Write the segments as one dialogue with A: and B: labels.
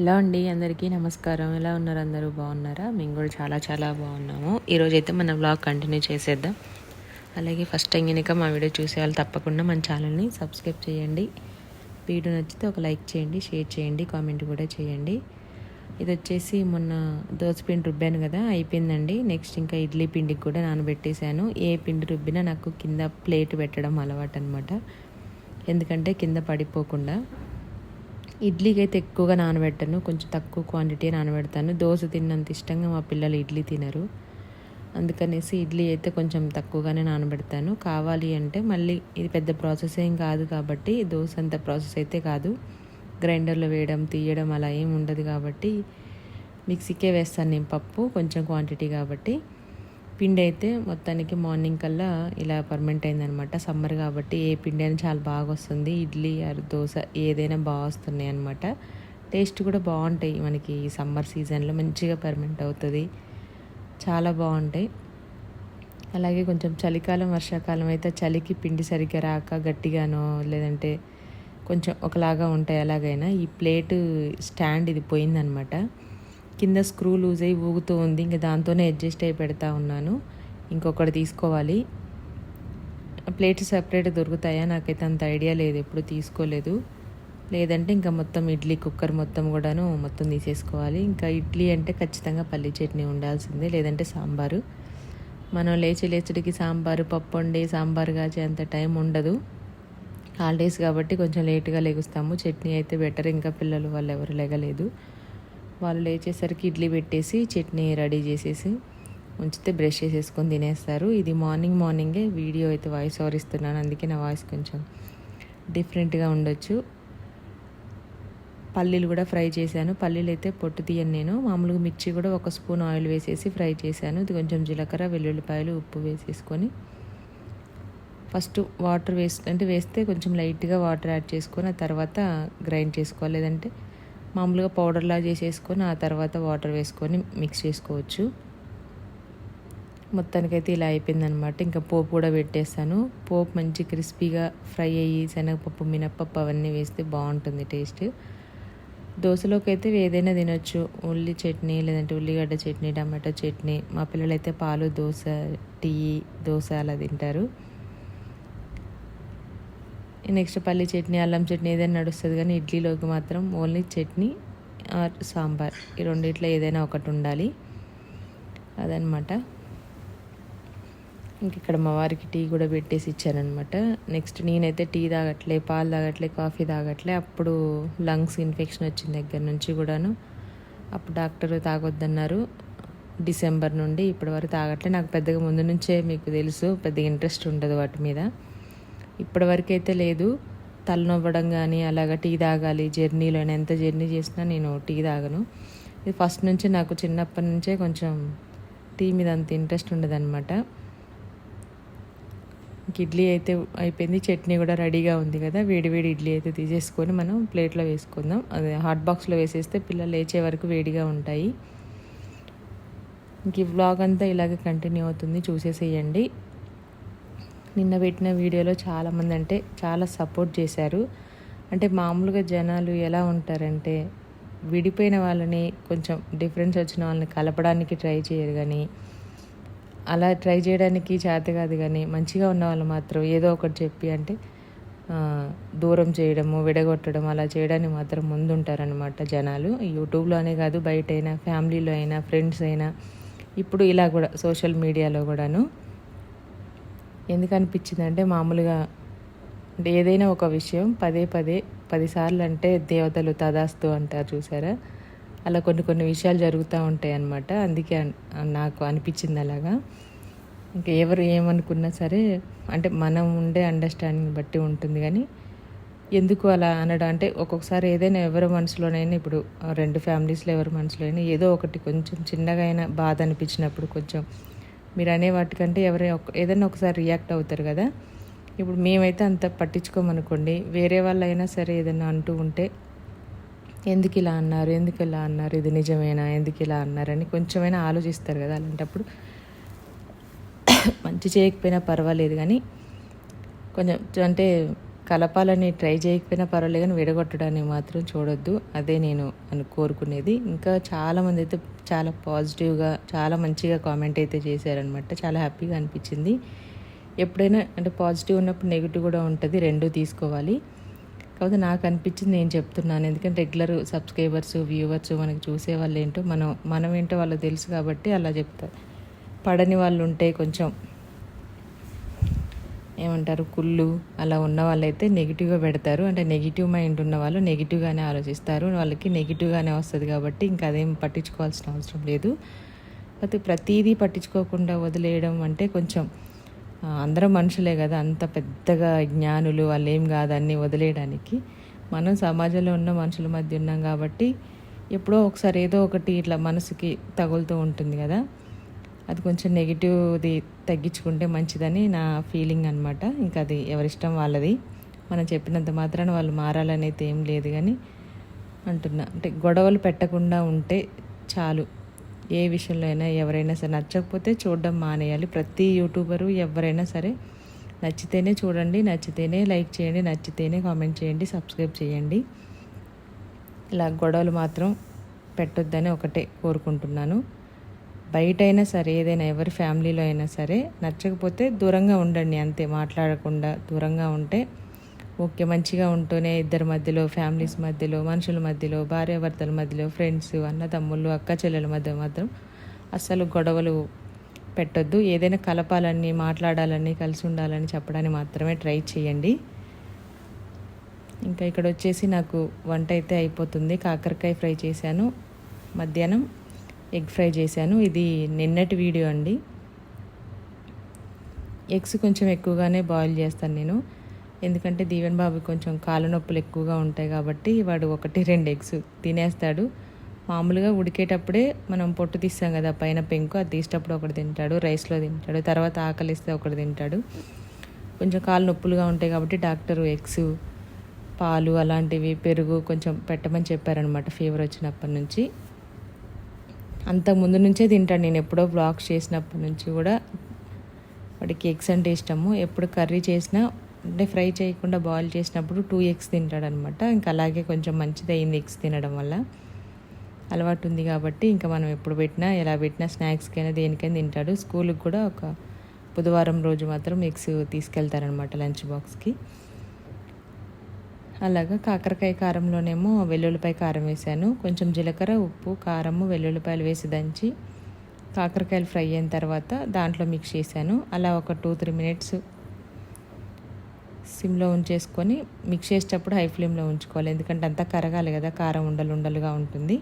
A: Hello అండి అందరికీ నమస్కారం. ఎలా ఉన్నారు అందరూ? బాగున్నారా? మేము కూడా చాలా చాలా బాగున్నాము. ఈరోజు అయితే మన బ్లాగ్ కంటిన్యూ చేసేద్దాం. అలాగే ఫస్ట్ టైం కనుక మా వీడియో చూసే వాళ్ళు తప్పకుండా మన ఛానల్ని సబ్స్క్రైబ్ చేయండి. వీడియో నచ్చితే ఒక లైక్ చేయండి షేర్ చేయండి కామెంట్ కూడా చేయండి. ఇది వచ్చేసి మొన్న దోశ పిండి రుబ్బాను కదా అయిపోయిందండి. నెక్స్ట్ ఇంకా ఇడ్లీ పిండికి కూడా నానబెట్టేశాను. ఏ పిండి రుబ్బినా నాకు కింద ప్లేట్ పెట్టడం అలవాటు అనమాట ఎందుకంటే కింద పడిపోకుండా. ఇడ్లీకి అయితే ఎక్కువగా నానబెట్టను. కొంచెం తక్కువ క్వాంటిటీ నానబెడతాను. దోశ తిన్నంత ఇష్టంగా మా పిల్లలు ఇడ్లీ తినరు. అందుకనేసి ఇడ్లీ అయితే కొంచెం తక్కువగానే నానబెడతాను. కావాలి అంటే మళ్ళీ ఇది పెద్ద ప్రాసెస్ ఏం కాదు కాబట్టి దోశ అంత ప్రాసెస్ అయితే కాదు. గ్రైండర్లో వేయడం తీయడం అలా ఏం ఉండదు కాబట్టి మిక్సీకే వేస్తాను నేను పప్పు కొంచెం క్వాంటిటీ కాబట్టి. పిండి అయితే మొత్తానికి మార్నింగ్ కల్లా ఇలా పర్మనెంట్ అయిందనమాట. సమ్మర్ కాబట్టి ఏ పిండి అయినా చాలా బాగా వస్తుంది ఇడ్లీ ఆర్ దోశ ఏదైనా బాగా వస్తున్నాయి అనమాట టేస్ట్ కూడా బాగుంటాయి మనకి ఈ సమ్మర్ సీజన్లో మంచిగా పర్మనెంట్ అవుతుంది. చాలా బాగుంటాయి. అలాగే కొంచెం చలికాలం వర్షాకాలం అయితే చలికి పిండి సరిగ్గా రాక గట్టిగానో లేదంటే కొంచెం ఒకలాగా ఉంటాయి ఎలాగైనా ఈ ప్లేటు స్టాండ్ ఇది పోయిందనమాట. కింద స్క్రూ లూజ్ అయ్యి ఊగుతూ ఉంది. ఇంకా దాంతోనే అడ్జస్ట్ అయి పెడతా ఉన్నాను. ఇంకొకటి తీసుకోవాలి. ప్లేట్స్ సపరేట్ దొరుకుతాయా? నాకైతే అంత ఐడియా లేదు. ఎప్పుడు తీసుకోలేదు. లేదంటే ఇంకా మొత్తం ఇడ్లీ కుక్కర్ మొత్తం కూడాను మొత్తం తీసేసుకోవాలి. ఇంకా ఇడ్లీ అంటే ఖచ్చితంగా పల్లి చట్నీ ఉండాల్సిందే. లేదంటే సాంబారు. మనం లేచి లేచుడికి సాంబారు పప్పు వండి సాంబారు కాచే అంత టైం ఉండదు. హాలిడేస్ కాబట్టి కొంచెం లేట్గా లెగుస్తాము. చట్నీ అయితే బెటర్. ఇంకా పిల్లలు వాళ్ళు ఎవరు లెగలేదు. వాళ్ళు లేచేసరికి ఇడ్లీ పెట్టేసి చట్నీ రెడీ చేసేసి ఉంచితే బ్రష్ చేసేసుకొని తినేస్తారు. ఇది మార్నింగ్ మార్నింగే వీడియో అయితే వాయిస్ ఓవర్ ఇస్తున్నాను అందుకే నా వాయిస్ కొంచెం డిఫరెంట్గా ఉండొచ్చు. పల్లీలు కూడా ఫ్రై చేశాను. పల్లీలు అయితే పొట్టు తీయను నేను. మామూలుగా మిర్చి కూడా ఒక స్పూన్ ఆయిల్ వేసేసి ఫ్రై చేశాను. ఇది కొంచెం జీలకర్ర వెల్లుల్లిపాయలు ఉప్పు వేసేసుకొని. ఫస్ట్ వాటర్ వేసి అంటే వేస్తే కొంచెం లైట్గా వాటర్ యాడ్ చేసుకొని ఆ తర్వాత గ్రైండ్ చేసుకోవాలి. లేదంటే మామూలుగా పౌడర్లా చేసేసుకొని ఆ తర్వాత వాటర్ వేసుకొని మిక్స్ చేసుకోవచ్చు. మొత్తానికైతే ఇలా అయిపోయిందనమాట ఇంకా పోపు కూడా పెట్టేస్తాను. పోపు మంచి క్రిస్పీగా ఫ్రై అయ్యి శనగపప్పు మినప్పప్పు అవన్నీ వేస్తే బాగుంటుంది టేస్ట్. దోశలోకి అయితే ఏదైనా తినొచ్చు. ఉల్లి చట్నీ లేదంటే ఉల్లిగడ్డ చట్నీ టమాటో చట్నీ. మా పిల్లలైతే పాలు దోశ టీ దోశ అలా తింటారు. నెక్స్ట్ పల్లి చట్నీ అల్లం చట్నీ ఏదైనా నడుస్తుంది కానీ ఇడ్లీలోకి మాత్రం ఓన్లీ చట్నీ ఆర్ సాంబార్. ఈ రెండిట్లో ఏదైనా ఒకటి ఉండాలి. అదనమాట. ఇంక ఇక్కడ మా వారికి టీ కూడా పెట్టేసి ఇచ్చానమాట నెక్స్ట్ నేనైతే టీ తాగట్లే పాలు తాగట్లే కాఫీ తాగట్లే. అప్పుడు లంగ్స్ ఇన్ఫెక్షన్ వచ్చిన దగ్గర నుంచి కూడాను అప్పుడు డాక్టర్ తాగొద్దన్నారు. డిసెంబర్ నుండి ఇప్పటి వరకు తాగట్లే. నాకు పెద్దగా ముందు నుంచే మీకు తెలుసు పెద్దగా ఇంట్రెస్ట్ ఉండదు వాటి మీద. ఇప్పటివరకైతే అయితే లేదు. తలనొవ్వడం కానీ అలాగ టీ తాగాలి. జర్నీలో ఎంత జర్నీ చేసినా నేను టీ తాగను. ఇది ఫస్ట్ నుంచి నాకు చిన్నప్పటి నుంచే కొంచెం టీ మీద అంత ఇంట్రెస్ట్ ఉండదన్నమాట. ఇడ్లీ అయితే అయిపోయింది. చట్నీ కూడా రెడీగా ఉంది కదా. వేడి వేడి ఇడ్లీ అయితే తీసేసుకొని మనం ప్లేట్లో వేసుకుందాం. అదే హాట్ బాక్స్లో వేసేస్తే పిల్లలు లేచే వరకు వేడిగా ఉంటాయి. ఇంక ఈ వ్లాగ్ అంతా ఇలాగే కంటిన్యూ అవుతుంది. చూసేసేయండి. నిన్న పెట్టిన వీడియోలో చాలామంది అంటే చాలా సపోర్ట్ చేశారు. అంటే మామూలుగా జనాలు ఎలా ఉంటారంటే విడిపోయిన వాళ్ళని కొంచెం డిఫరెన్స్ వచ్చిన వాళ్ళని కలపడానికి ట్రై చేయరు కానీ అలా ట్రై చేయడానికి చేత కాదు కానీ మంచిగా ఉన్న వాళ్ళు మాత్రం ఏదో ఒకటి చెప్పి అంటే దూరం చేయడము విడగొట్టడం అలా చేయడానికి మాత్రం ముందుంటారనమాట జనాలు. యూట్యూబ్లోనే కాదు బయట అయినా ఫ్యామిలీలో అయినా ఫ్రెండ్స్ అయినా ఇప్పుడు ఇలా కూడా సోషల్ మీడియాలో కూడాను ఎందుకు అనిపించింది అంటే మామూలుగా అంటే ఏదైనా ఒక విషయం పదే పదే పదిసార్లు అంటే దేవతలు తదాస్తు అంటారు చూసారా? అలా కొన్ని కొన్ని విషయాలు జరుగుతూ ఉంటాయి అన్నమాట. అందుకే నాకు అనిపించింది అలాగా. ఇంకా ఎవరు ఏమనుకున్నా సరే అంటే మనం ఉండే అండర్స్టాండింగ్ బట్టి ఉంటుంది కానీ ఎందుకు అలా అనడం? అంటే ఒక్కొక్కసారి ఏదైనా ఎవరి మనసులోనైనా ఇప్పుడు రెండు ఫ్యామిలీస్లో ఎవరి మనసులో అయినా ఏదో ఒకటి కొంచెం చిన్నగా అయినా బాధ అనిపించినప్పుడు కొంచెం మీరు అనే వాటికంటే ఎవరైనా ఏదైనా ఒకసారి రియాక్ట్ అవుతారు కదా. ఇప్పుడు మేమైతే అంత పట్టించుకోమనుకోండి వేరే వాళ్ళు అయినా సరే ఏదైనా అంటూ ఉంటే ఎందుకు ఇలా అన్నారు? ఎందుకు ఇలా అన్నారు? ఇది నిజమేనా? ఎందుకు ఇలా అన్నారని కొంచెమైనా ఆలోచిస్తారు కదా అలాంటప్పుడు. మంచి చేయకపోయినా పర్వాలేదు కానీ కొంచెం అంటే కలపాలని ట్రై చేయకపోయినా పర్వాలేదు కానీ విడగొట్టడాన్ని మాత్రం చూడొద్దు. అదే నేను అని కోరుకునేది. ఇంకా చాలామంది అయితే చాలా పాజిటివ్గా చాలా మంచిగా కామెంట్ అయితే చేశారనమాట చాలా హ్యాపీగా అనిపించింది. ఎప్పుడైనా అంటే పాజిటివ్ ఉన్నప్పుడు నెగిటివ్ కూడా ఉంటుంది. రెండు తీసుకోవాలి. కాకపోతే నాకు అనిపించింది నేను చెప్తున్నాను. ఎందుకంటే రెగ్యులర్ సబ్స్క్రైబర్స్ వ్యూవర్స్ మనకి చూసే వాళ్ళు ఏంటో మనం మనం ఏంటో వాళ్ళకి తెలుసు కాబట్టి అలా చెప్తారు పడని వాళ్ళు ఉంటే కొంచెం ఏమంటారు కుళ్ళు అలా ఉన్న వాళ్ళైతే నెగిటివ్గా పెడతారు. అంటే నెగిటివ్ మైండ్ ఉన్న వాళ్ళు నెగిటివ్గానే ఆలోచిస్తారు. వాళ్ళకి నెగిటివ్గానే వస్తుంది కాబట్టి ఇంకా అదేం పట్టించుకోవాల్సిన అవసరం లేదు. అయితే ప్రతిదీ పట్టించుకోకుండా వదిలేయడం అంటే కొంచెం అందరం మనుషులే కదా అంత పెద్దగా జ్ఞానులు వాళ్ళు ఏం కాదు వదిలేయడానికి. మనం సమాజంలో ఉన్న మనుషుల మధ్య ఉన్నాం కాబట్టి ఎప్పుడో ఒకసారి ఏదో ఒకటి ఇట్లా మనసుకి తగులుతూ ఉంటుంది కదా. అది కొంచెం నెగిటివ్ది తగ్గించుకుంటే మంచిదని నా ఫీలింగ్ అనమాట ఇంకా అది ఎవరిష్టం వాళ్ళది. మనం చెప్పినంత మాత్రాన వాళ్ళు మారాలనేది ఏం లేదు కానీ అంటున్నా. అంటే గొడవలు పెట్టకుండా ఉంటే చాలు. ఏ విషయంలో అయినా ఎవరైనా సరే నచ్చకపోతే చూడడం మానేయాలి. ప్రతి యూట్యూబరు ఎవరైనా సరే నచ్చితేనే చూడండి నచ్చితేనే లైక్ చేయండి నచ్చితేనే కామెంట్ చేయండి సబ్స్క్రైబ్ చేయండి. ఇలా గొడవలు మాత్రం పెట్టొద్దని ఒకటే కోరుకుంటున్నాను. బయట అయినా సరే ఏదైనా ఎవరి ఫ్యామిలీలో అయినా సరే నచ్చకపోతే దూరంగా ఉండండి అంతే. మాట్లాడకుండా దూరంగా ఉంటే ఓకే. మంచిగా ఉంటూనే ఇద్దరి మధ్యలో ఫ్యామిలీస్ మధ్యలో మనుషుల మధ్యలో భార్యాభర్తల మధ్యలో ఫ్రెండ్స్ అన్నదమ్ముళ్ళు అక్క చెల్లెల మధ్య మాత్రం అస్సలు గొడవలు పెట్టొద్దు. ఏదైనా కలపాలని మాట్లాడాలని కలిసి ఉండాలని చెప్పడానికి మాత్రమే ట్రై చేయండి. ఇంకా ఇక్కడ వచ్చేసి నాకు వంట అయితే అయిపోతుంది. కాకరకాయ ఫ్రై చేశాను. మధ్యాహ్నం ఎగ్ ఫ్రై చేశాను. ఇది నిన్నటి వీడియో అండి. ఎగ్స్ కొంచెం ఎక్కువగానే బాయిల్ చేస్తాను నేను. ఎందుకంటే దీవెన్ బాబు కొంచెం కాళ్ళ నొప్పులు ఎక్కువగా ఉంటాయి కాబట్టి వాడు ఒకటి రెండు ఎగ్స్ తినేస్తాడు. మామూలుగా ఉడికేటప్పుడే మనం పొట్టు తీస్తాం కదా పైన పెంకు అది తీసేటప్పుడు ఒకటి తింటాడు రైస్లో తింటాడు తర్వాత ఆకలిస్తే ఒకటి తింటాడు. కొంచెం కాళ్ళు నొప్పులుగా ఉంటాయి కాబట్టి డాక్టరు ఎగ్స్ పాలు అలాంటివి పెరుగు కొంచెం పెట్టమని చెప్పారనమాట ఫీవర్ వచ్చినప్పటి నుంచి. అంత ముందు నుంచే తింటాడు నేను ఎప్పుడో బ్లాగ్స్ చేసినప్పటి నుంచి కూడా వాడికి ఎగ్స్ అంటే ఇష్టము. ఎప్పుడు కర్రీ చేసినా అంటే ఫ్రై చేయకుండా బాయిల్ చేసినప్పుడు టూ ఎగ్స్ తింటాడనమాట. ఇంకా అలాగే కొంచెం మంచిది అయింది ఎగ్స్ తినడం వల్ల. అలవాటు ఉంది కాబట్టి ఇంకా మనం ఎప్పుడు పెట్టినా ఎలా పెట్టినా స్నాక్స్కైనా దేనికైనా తింటాడు. స్కూల్కి కూడా ఒక బుధవారం రోజు మాత్రం ఎగ్స్ తీసుకెళ్తారనమాట లంచ్ బాక్స్కి. అలాగా కాకరకాయ కారంలోనేమో వెల్లుల్లిపాయ కారం వేసాను కొంచెం జీలకర్ర ఉప్పు కారము వెల్లుల్లిపాయలు వేసి దంచి కాకరకాయలు ఫ్రై అయిన తర్వాత దాంట్లో మిక్స్ చేశాను. అలా ఒక టూ త్రీ మినిట్స్ సిమ్లో ఉంచేసుకొని మిక్స్ చేసేటప్పుడు హై ఫ్లేమ్లో ఉంచుకోవాలి. ఎందుకంటే అంతా కరగాలి కదా కారం ఉండలు ఉండలుగా ఉంటుంది.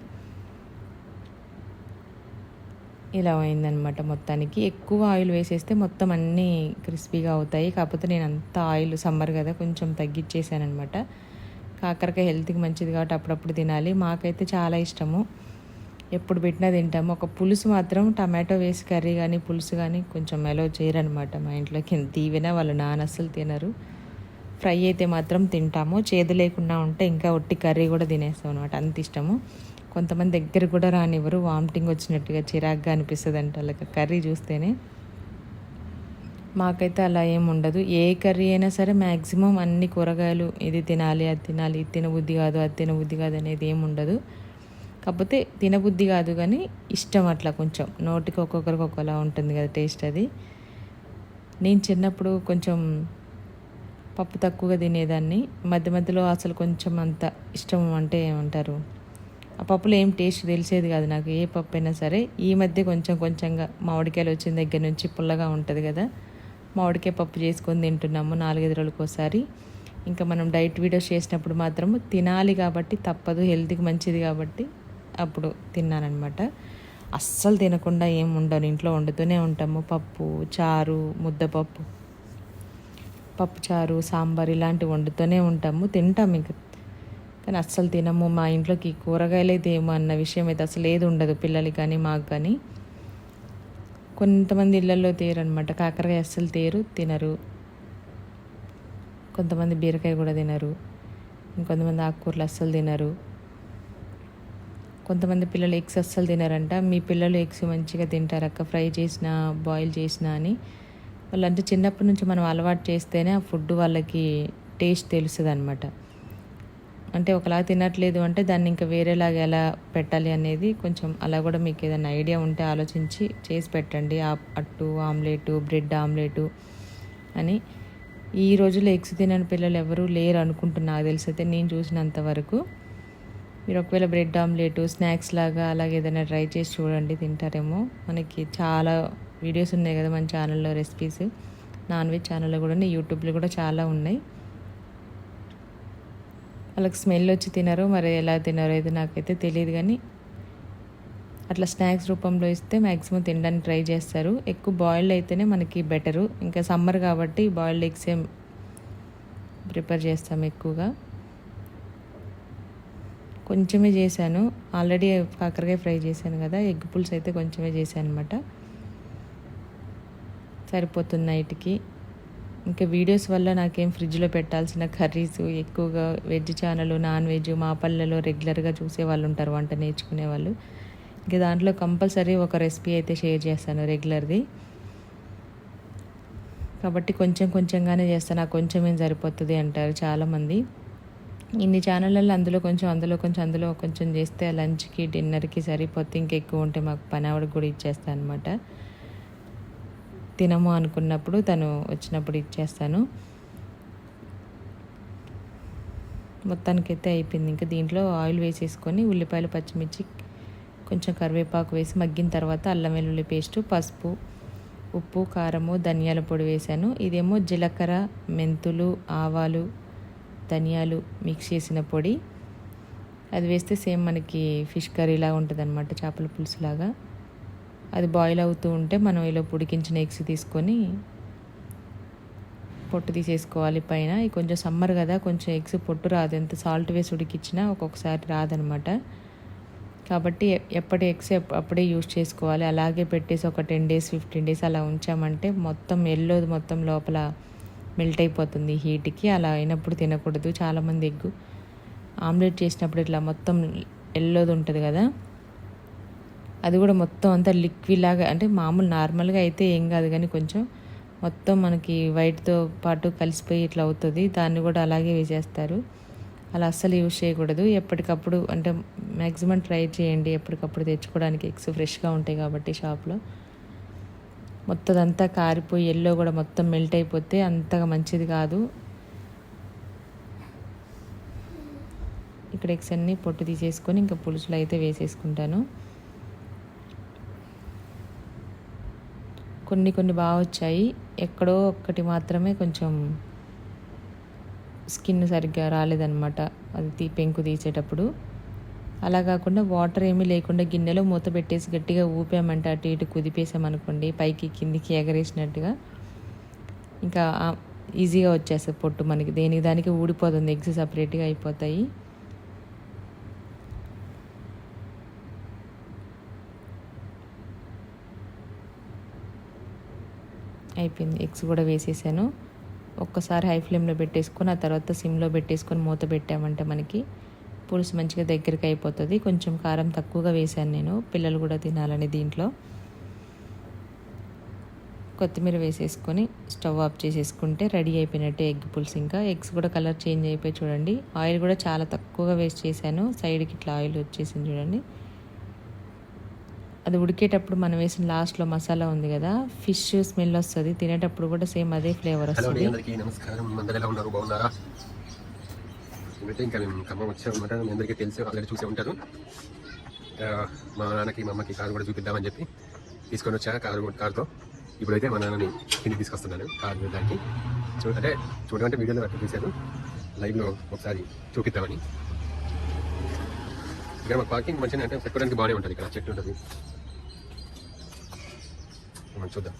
A: ఇలా అయిందనమాట మొత్తానికి. ఎక్కువ ఆయిల్ వేసేస్తే మొత్తం అన్నీ క్రిస్పీగా అవుతాయి. కాకపోతే నేను అంత ఆయిల్ సమ్మర్ కదా కొంచెం తగ్గించేసానమాట కాకరకాయ హెల్త్కి మంచిది కాబట్టి అప్పుడప్పుడు తినాలి. మాకైతే చాలా ఇష్టము. ఎప్పుడు పెట్టినా తింటాము. ఒక పులుసు మాత్రం టమాటో వేసి కర్రీ కానీ పులుసు కానీ కొంచెం మెలో చేయరనమాట మా ఇంట్లోకి తీవినా వాళ్ళు నాన్న అస్సలు తినరు. ఫ్రై అయితే మాత్రం తింటాము. చేదు లేకుండా ఉంటే ఇంకా ఒట్టి కర్రీ కూడా తినేస్తాం అనమాట అంత ఇష్టము. కొంతమంది దగ్గర కూడా రానివ్వరు. వామిటింగ్ వచ్చినట్టుగా చిరాగ్గా అనిపిస్తుంది అంటే వాళ్ళకి. కర్రీ చూస్తేనే మాకైతే అలా ఏం ఉండదు. ఏ కర్రీ అయినా సరే మ్యాక్సిమం అన్ని కూరగాయలు ఇది తినాలి అది తినాలి ఇది తినబుద్ధి కాదు అది తినబుద్ధి కాదు అనేది ఏం ఉండదు. కాకపోతే తినబుద్ధి కాదు కానీ ఇష్టం అట్లా కొంచెం. నోటికి ఒక్కొక్కరికి ఒక్కొక్కలా ఉంటుంది కదా టేస్ట్ అది. నేను చిన్నప్పుడు కొంచెం పప్పు తక్కువగా తినేదాన్ని. మధ్య మధ్యలో అసలు కొంచెం అంత ఇష్టం అంటే ఏమంటారు? ఆ పప్పులో ఏం టేస్ట్ తెలిసేది కాదు నాకు. ఏ పప్పు అయినా సరే ఈ మధ్య కొంచెం కొంచెంగా మామిడికాయలు వచ్చిన దగ్గర నుంచి పుల్లగా ఉంటుంది కదా. మామిడికాయ పప్పు చేసుకొని తింటున్నాము నాలుగైదు రోజులకు ఒకసారి ఇంకా మనం డైట్ వీడియోస్ చేసినప్పుడు మాత్రం తినాలి కాబట్టి తప్పదు హెల్త్కి మంచిది కాబట్టి అప్పుడు తిన్నానమాట అస్సలు తినకుండా ఏం ఉండను ఇంట్లో వండుతూనే ఉంటాము. పప్పు చారు ముద్దపప్పు పప్పు చారు సాంబార్ ఇలాంటివి వండుతూనే ఉంటాము తింటాము ఇంకా. కానీ అస్సలు తినము మా ఇంట్లోకి కూరగాయలు అయితే ఏమో అన్న విషయం అయితే అసలు ఏది ఉండదు పిల్లలకి కానీ మాకు కానీ. కొంతమంది ఇళ్ళల్లో తేరనమాట కాకరకాయ అస్సలు తీరు తినరు. కొంతమంది బీరకాయ కూడా తినరు. ఇంకొంతమంది ఆకుకూరలు అస్సలు తినరు. కొంతమంది పిల్లలు ఎగ్స్ అస్సలు తినరంట. మీ పిల్లలు ఎగ్స్ మంచిగా తింటారక్క. ఫ్రై చేసినా బాయిల్ చేసినా అని. వాళ్ళంటే చిన్నప్పటి నుంచి మనం అలవాటు చేస్తేనే ఆ ఫుడ్ వాళ్ళకి టేస్ట్ తెలుస్తుంది అనమాట అంటే ఒకలా తినట్లేదు అంటే దాన్ని ఇంకా వేరేలాగా ఎలా పెట్టాలి అనేది కొంచెం అలా కూడా మీకు ఏదైనా ఐడియా ఉంటే ఆలోచించి చేసి పెట్టండి. ఆ- అట్టు ఆమ్లెటు బ్రెడ్ ఆమ్లెటు అని. ఈ రోజుల్లో ఎగ్స్ తినని పిల్లలు ఎవరూ లేరు అనుకుంటున్నా నాకు తెలిసైతే నేను చూసినంత వరకు. మీరు ఒకవేళ బ్రెడ్ ఆమ్లెట్ స్నాక్స్ లాగా అలాగే ఏదైనా ట్రై చేసి చూడండి తింటారేమో. మనకి చాలా వీడియోస్ ఉన్నాయి కదా మన ఛానల్లో రెసిపీస్. నాన్ వెజ్ ఛానల్లో కూడా ఉన్నాయి యూట్యూబ్లో కూడా చాలా ఉన్నాయి. వాళ్ళకి స్మెల్ వచ్చి తినరు మరి ఎలా తినరో ఇది నాకైతే తెలియదు కానీ అట్లా స్నాక్స్ రూపంలో ఇస్తే మ్యాక్సిమం తినడానికి ట్రై చేస్తారు. ఎక్కువ బాయిల్డ్ అయితేనే మనకి బెటరు. ఇంకా సమ్మర్ కాబట్టి బాయిల్డ్ ఎగ్స్ ఏం ప్రిపేర్ చేస్తాం ఎక్కువగా. కొంచెమే చేశాను. ఆల్రెడీ కాకరకాయ ఫ్రై చేశాను కదా ఎగ్ పులుసు అయితే కొంచెమే చేశాను అనమాట సరిపోతుంది నైట్కి. ఇంకా వీడియోస్ వల్ల నాకేం ఫ్రిడ్జ్లో పెట్టాల్సిన కర్రీస్ ఎక్కువగా వెజ్ ఛానల్ నాన్ వెజ్ మా పల్లెలో రెగ్యులర్గా చూసే వాళ్ళు ఉంటారు వంట నేర్చుకునే వాళ్ళు. ఇంకా దాంట్లో కంపల్సరీ ఒక రెసిపీ అయితే షేర్ చేస్తాను రెగ్యులర్ది. కాబట్టి కొంచెం కొంచెంగానే చేస్తాను నాకు కొంచెం సరిపోతుంది అంటారు చాలామంది. ఇన్ని ఛానళ్ళల్లో అందులో కొంచెం అందులో కొంచెం అందులో కొంచెం చేస్తే లంచ్కి డిన్నర్కి సరిపోతే ఇంకెక్కువ ఉంటే మాకు పని ఆవిడకి కూడా ఇచ్చేస్తాను అనమాట తినము అనుకున్నప్పుడు తను వచ్చినప్పుడు ఇచ్చేస్తాను. మొత్తానికైతే అయిపోయింది. ఇంకా దీంట్లో ఆయిల్ వేసేసుకొని ఉల్లిపాయలు పచ్చిమిర్చి కొంచెం కరివేపాకు వేసి మగ్గిన తర్వాత అల్లం వెల్లుల్లి పేస్టు పసుపు ఉప్పు కారము ధనియాల పొడి వేసాను. ఇదేమో జీలకర్ర మెంతులు ఆవాలు ధనియాలు మిక్స్ చేసిన పొడి. అది వేస్తే సేమ్ మనకి ఫిష్ కర్రీలా ఉంటుంది అనమాట చేపల పులుసులాగా. అది బాయిల్ అవుతూ ఉంటే మనం ఇలా ఉడికించిన ఎగ్స్ తీసుకొని పొట్టు తీసేసుకోవాలి పైన. ఇది కొంచెం సమ్మర్ కదా కొంచెం ఎగ్స్ పొట్టు రాదు. ఎంత సాల్ట్ వేసి ఉడికిచ్చినా ఒక్కొక్కసారి రాదనమాట. కాబట్టి ఎప్పటి ఎగ్స్ అప్పుడే యూస్ చేసుకోవాలి. అలాగే పెట్టేసి ఒక టెన్ డేస్ ఫిఫ్టీన్ డేస్ అలా ఉంచామంటే మొత్తం ఎల్లోది మొత్తం లోపల మెల్ట్ అయిపోతుంది హీట్కి. అలా అయినప్పుడు తినకూడదు. చాలామంది ఎగ్గు ఆమ్లెట్ చేసినప్పుడు ఇట్లా మొత్తం ఎల్లోది ఉంటుంది కదా అది కూడా మొత్తం అంతా లిక్విడ్ లాగా అంటే మామూలు నార్మల్గా అయితే ఏం కాదు కానీ కొంచెం మొత్తం మనకి వైట్తో పాటు కలిసిపోయి ఇట్లా అవుతుంది. దాన్ని కూడా అలాగే వేసేస్తారు. అలా అస్సలు యూజ్ చేయకూడదు. ఎప్పటికప్పుడు అంటే మ్యాక్సిమం ట్రై చేయండి. ఎప్పటికప్పుడు తెచ్చుకోవడానికి ఎగ్స్ ఫ్రెష్గా ఉంటాయి కాబట్టి షాప్లో మొత్తం అంతా కారిపోయి ఎల్లో కూడా మొత్తం మెల్ట్ అయిపోతే అంతగా మంచిది కాదు. ఇక్కడ ఎగ్స్ అన్నీ పొట్టు తీసేసుకొని ఇంకా పులుసులు అయితే వేసేసుకుంటాను. కొన్ని కొన్ని బాగా వచ్చాయి. ఎక్కడో ఒక్కటి మాత్రమే కొంచెం స్కిన్ సరిగ్గా రాలేదన్నమాట. అది తీ పెంకు తీసేటప్పుడు. అలా కాకుండా వాటర్ ఏమీ లేకుండా గిన్నెలో మూత పెట్టేసి గట్టిగా ఊపామంటే అటు ఇటు కుదిపేసామనుకోండి పైకి కిందికి ఎగరేసినట్టుగా. ఇంకా ఈజీగా వచ్చేస్తుంది పొట్టు మనకి. దేనికి దానికి ఊడిపోతుంది. ఎగ్స్ సపరేట్గా అయిపోతాయి. అయిపోయింది. ఎగ్స్ కూడా వేసేసాను. ఒక్కసారి హై ఫ్లేమ్లో పెట్టేసుకొని ఆ తర్వాత సిమ్లో పెట్టేసుకొని మూత పెట్టామంటే మనకి పులుసు మంచిగా దగ్గరికి అయిపోతుంది. కొంచెం కారం తక్కువగా వేసాను నేను. పిల్లలు కూడా తినాలని దీంట్లో. కొత్తిమీర వేసేసుకొని స్టవ్ ఆఫ్ చేసేసుకుంటే రెడీ అయిపోయినట్టే ఎగ్ పులుసు ఇంకా. ఎగ్స్ కూడా కలర్ చేంజ్ అయిపోయి చూడండి. ఆయిల్ కూడా చాలా తక్కువగా వేస్ట్ చేశాను. సైడ్కి ఇట్లా ఆయిల్ వచ్చేసింది చూడండి. అది ఉడికేటప్పుడు మనం వేసిన లాస్ట్లో మసాలా ఉంది కదా ఫిష్ స్మెల్ వస్తుంది తినేటప్పుడు కూడా సేమ్ అదే ఫ్లేవర్ వస్తుంది.
B: నమస్కారం. అందరు ఎలా ఉన్నారు? బాగున్నారా? ఇప్పుడైతే ఇంకా మేము ఖమ్మం వచ్చామన్నమాట. మీ అందరికీ తెలిసి ఆల్రెడీ చూసే ఉంటారు. ఆ, మా నాన్నకి మా అమ్మకి కారు కూడా చూపిద్దామని చెప్పి తీసుకొని వచ్చా కారు కారుతో. ఇప్పుడైతే మా నాన్నని కిందికి తీసుకొస్తున్నాను కారు చూడడానికి చూ అంటే చూడమంటే వీడియోలో అట్లా చూశాను. లైవ్లో ఒకసారి చూపిద్దామని. ఇక్కడ మాకు పార్కింగ్ మంచిగా అంటే పెట్టుకోవడానికి బాగానే ఉంటుంది ఇక్కడ చెట్టు ఉంటుంది. మనం చూద్దాం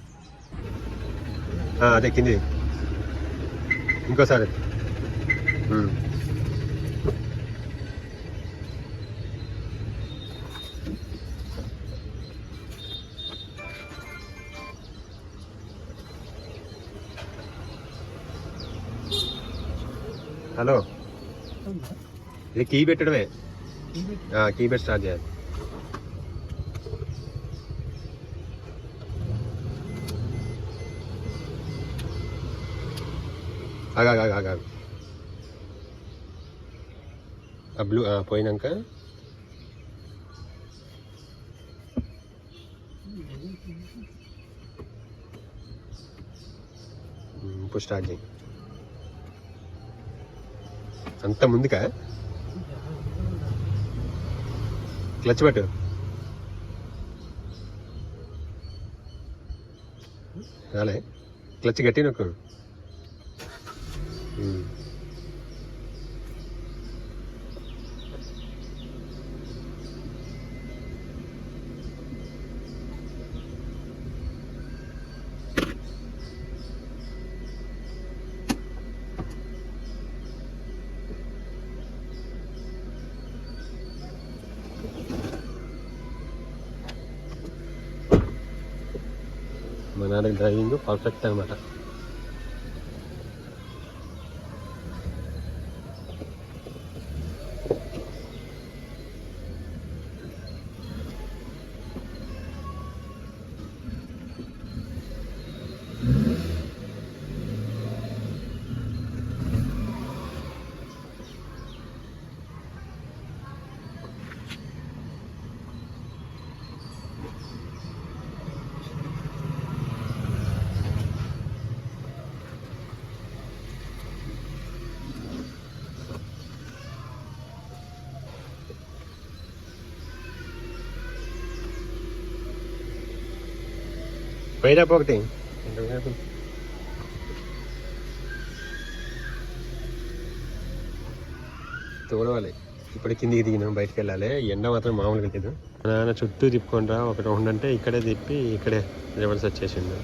B: ఆ, అదే కింది ఇంకోసారి ఉమ్. హలో ఇది కీ పెట్టడమే ఆ, కీ పెట్టి స్టార్ట్ చేయాలి ఆగా ఆగా ఆగా ఆ బ్లూ పోయినాక ఇప్పుడు స్టార్ట్ చేయి అంత ముందుకా? క్లచ్ పెట్టు. రాలే. క్లచ్ గట్టి నొక్కు. మా నాన్న డ్రైవింగ్ పర్ఫెక్ట్ అనమాట పోయినా ఒకటి తోడవాలి ఇప్పుడు కిందికి దిగినాం బయటికి వెళ్ళాలి. ఎండ మాత్రం మామూలుగా లేదు. మా నాన్న చుట్టూ తిప్పుకుంటా ఒక రౌండ్ అంటే ఇక్కడే తిప్పి ఇక్కడే రివర్స్ వచ్చేసిండు.